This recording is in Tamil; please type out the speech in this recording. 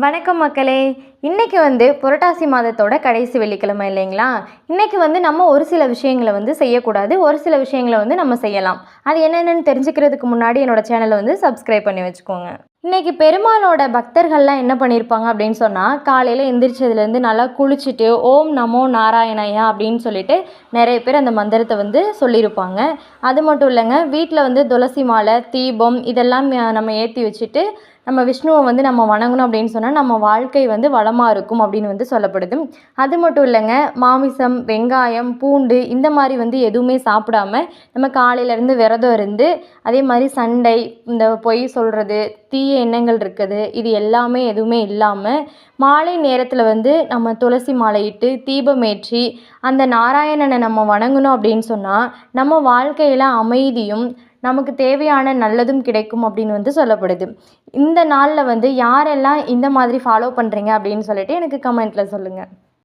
வணக்கம் மக்களே. இன்றைக்கி வந்து புரட்டாசி மாதத்தோட கடைசி வெள்ளிக்கிழமை இல்லைங்களா? இன்றைக்கி வந்து நம்ம ஒரு சில விஷயங்களை வந்து செய்யக்கூடாது. ஒரு சில விஷயங்களை வந்து நம்ம செய்யலாம். அது என்னென்னு தெரிஞ்சுக்கிறதுக்கு முன்னாடி என்னோடய சேனலை வந்து சப்ஸ்கிரைப் பண்ணி வச்சுக்கோங்க. இன்றைக்கி பெருமாளோட பக்தர்கள்லாம் என்ன பண்ணியிருப்பாங்க அப்படின்னு சொன்னால் காலையில் எந்திரிச்சதுலேருந்து நல்லா குளிச்சுட்டு ஓம் நமோ நாராயணயா அப்படின்னு சொல்லிட்டு நிறைய பேர் அந்த மந்திரத்தை வந்து சொல்லியிருப்பாங்க. அது மட்டும் இல்லைங்க வீட்டில் வந்து துளசி மாலை தீபம் இதெல்லாம் நம்ம ஏற்றி வச்சுட்டு நம்ம விஷ்ணுவை வந்து நம்ம வணங்கணும் அப்படின்னு சொன்னால் நம்ம வாழ்க்கை வந்து வளமாக இருக்கும் அப்படின்னு வந்து சொல்லப்படுது. அது மட்டும் இல்லைங்க மாமிசம் வெங்காயம் பூண்டு இந்த மாதிரி வந்து எதுவுமே சாப்பிடாம நம்ம காலையிலேருந்து விரதம் இருந்து அதே மாதிரி சண்டை இந்த பொய் சொல்கிறது தீய எண்ணங்கள் இருக்குது. இது எல்லாமே எதுவுமே இல்லாமல் மாலை நேரத்தில் வந்து நம்ம துளசி மாலையிட்டு தீபமேற்றி அந்த நாராயணனை நம்ம வணங்கணும் அப்படின்னு சொன்னால் நம்ம வாழ்க்கையில் அமைதியும் நமக்கு தேவையான நல்லதும் கிடைக்கும் அப்படின்னு வந்து சொல்லப்படுது. இந்த நாளில் வந்து யாரெல்லாம் இந்த மாதிரி ஃபாலோ பண்ணுறீங்க அப்படின்னு சொல்லிட்டு எனக்கு கமெண்ட்டில் சொல்லுங்கள்